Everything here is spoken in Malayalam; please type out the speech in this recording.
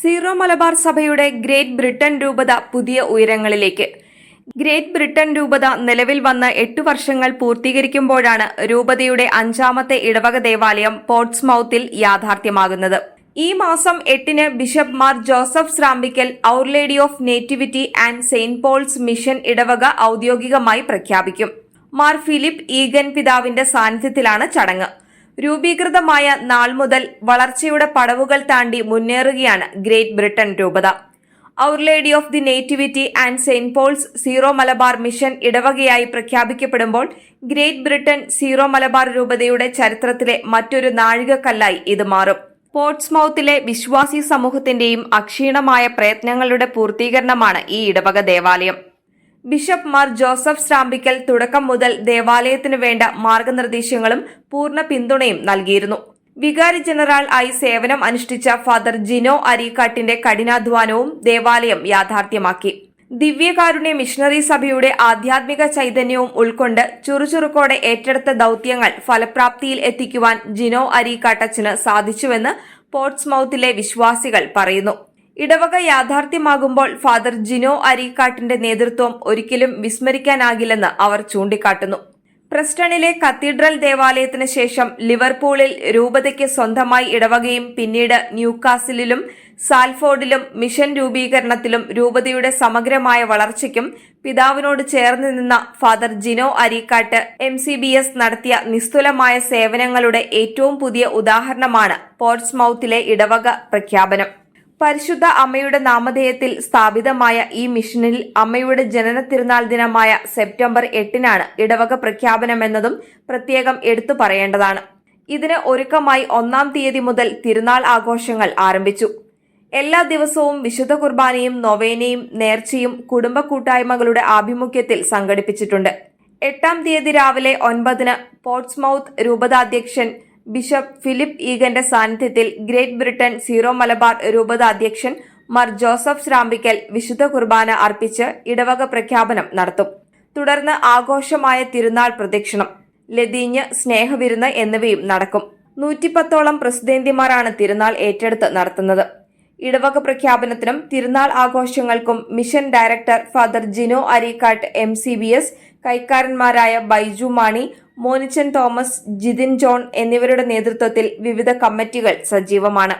സീറോ മലബാർ സഭയുടെ ഗ്രേറ്റ് ബ്രിട്ടൻ രൂപത പുതിയ ഉയരങ്ങളിലേക്ക്. ഗ്രേറ്റ് ബ്രിട്ടൻ രൂപത നിലവിൽ വന്ന് എട്ടു വർഷങ്ങൾ പൂർത്തീകരിക്കുമ്പോഴാണ് രൂപതയുടെ അഞ്ചാമത്തെ ഇടവക ദേവാലയം പോർട്സ്മൌത്തിൽ യാഥാർത്ഥ്യമാകുന്നത്. ഈ മാസം എട്ടിന് bishop Mar Joseph Srampickal Our Lady of Nativity and Saint Paul's mission ഇടവക ഔദ്യോഗികമായി പ്രഖ്യാപിക്കും. മാർ ഫിലിപ്പ് ഈഗൻ പിതാവിന്റെ സാന്നിധ്യത്തിലാണ് ചടങ്ങ്. രൂപീകൃതമായ നാൾ മുതൽ വളർച്ചയുടെ പടവുകൾ താണ്ടി മുന്നേറുകയാണ് ഗ്രേറ്റ് ബ്രിട്ടൻ രൂപത. Our Lady of the Nativity and Saint Paul's Syro Malabar mission ഇടവകയായി പ്രഖ്യാപിക്കപ്പെടുമ്പോൾ ഗ്രേറ്റ് ബ്രിട്ടൻ സീറോ മലബാർ രൂപതയുടെ ചരിത്രത്തിലെ മറ്റൊരു നാഴികക്കല്ലായി ഇത് മാറും. പോർട്സ്മൌത്തിലെ വിശ്വാസി സമൂഹത്തിന്റെയും അക്ഷീണമായ പ്രയത്നങ്ങളുടെ പൂർത്തീകരണമാണ് ഈ ഇടവക ദേവാലയം. ബിഷപ്പ് മാർ ജോസഫ് സ്രാമ്പിക്കൽ തുടക്കം മുതൽ ദേവാലയത്തിനു വേണ്ട മാർഗനിർദ്ദേശങ്ങളും പൂർണ പിന്തുണയും നൽകിയിരുന്നു. വികാരി ജനറൽ ആയി സേവനം അനുഷ്ഠിച്ച ഫാദർ ജിനോ അരീക്കാട്ടിന്റെ കഠിനാധ്വാനവും ദേവാലയം യാഥാർത്ഥ്യമാക്കി. ദിവ്യകാരുണ്യ മിഷണറി സഭയുടെ ആധ്യാത്മിക ചൈതന്യവും ഉൾക്കൊണ്ട് ചുറുചുറുക്കോടെ ഏറ്റെടുത്ത ദൌത്യങ്ങൾ ഫലപ്രാപ്തിയിൽ എത്തിക്കുവാൻ ജിനോ അരീക്കാട്ടച്ചന് സാധിച്ചുവെന്ന് പോർട്സ്മൌത്തിലെ വിശ്വാസികൾ പറയുന്നു. ഇടവക യാഥാർത്ഥ്യമാകുമ്പോൾ ഫാദർ ജിനോ അരീക്കാട്ടിന്റെ നേതൃത്വം ഒരിക്കലും വിസ്മരിക്കാനാകില്ലെന്ന് അവർ ചൂണ്ടിക്കാട്ടുന്നു. പ്രസ്റ്റണിലെ കത്തീഡ്രൽ ദേവാലയത്തിന് ശേഷം ലിവർപൂളിൽ രൂപതയ്ക്ക് സ്വന്തമായി ഇടവകയും പിന്നീട് ന്യൂകാസിലും സാൽഫോർഡിലും മിഷൻ രൂപീകരണത്തിലും രൂപതയുടെ സമഗ്രമായ വളർച്ചയ്ക്കും പിതാവിനോട് ചേർന്ന് നിന്ന Father Jino Areekattu M C B S നടത്തിയ നിസ്തുലമായ സേവനങ്ങളുടെ ഏറ്റവും പുതിയ ഉദാഹരണമാണ് പോർട്സ്മൌത്തിലെ ഇടവക പ്രഖ്യാപനം. പരിശുദ്ധ അമ്മയുടെ നാമധേയത്തിൽ സ്ഥാപിതമായ ഈ മിഷനിൽ അമ്മയുടെ ജനന തിരുനാൾ ദിനമായ സെപ്റ്റംബർ എട്ടിനാണ് ഇടവക പ്രഖ്യാപനമെന്നതും പ്രത്യേകം എടുത്തു പറയേണ്ടതാണ്. ഇതിന് ഒരുക്കമായി ഒന്നാം തീയതി മുതൽ തിരുനാൾ ആഘോഷങ്ങൾ ആരംഭിച്ചു. എല്ലാ ദിവസവും വിശുദ്ധ കുർബാനയും നൊവേനയും നേർച്ചയും കുടുംബ കൂട്ടായ്മകളുടെ ആഭിമുഖ്യത്തിൽ സംഘടിപ്പിച്ചിട്ടുണ്ട്. എട്ടാം തീയതി രാവിലെ ഒൻപതിന് പോർട്സ്മൌത്ത് രൂപതാധ്യക്ഷൻ ബിഷപ്പ് ഫിലിപ്പ് ഈഗന്റെ സാന്നിധ്യത്തിൽ ഗ്രേറ്റ് ബ്രിട്ടൻ സീറോ മലബാർ രൂപത അധ്യക്ഷൻ മാർ ജോസഫ് ശ്രാമ്പിക്കൽ വിശുദ്ധ കുർബാന അർപ്പിച്ച് ഇടവക പ്രഖ്യാപനം നടത്തും. തുടർന്ന് ആഘോഷമായ തിരുനാൾ പ്രദക്ഷിണം ലതീഞ്ഞ് സ്നേഹവിരുന്ന് എന്നിവയും നടക്കും. നൂറ്റിപ്പത്തോളം പ്രസിദ്ധേന്തിമാരാണ് തിരുനാൾ ഏറ്റെടുത്ത് നടത്തുന്നത്. ഇടവക പ്രഖ്യാപനത്തിനും തിരുനാൾ ആഘോഷങ്ങൾക്കും mission director Father Jino Areekattu M C B S കൈക്കാരന്മാരായ Baiju Mani Monichan Thomas Jithin John എന്നിവരുടെ നേതൃത്വത്തിൽ വിവിധ കമ്മിറ്റികൾ സജീവമാണ്.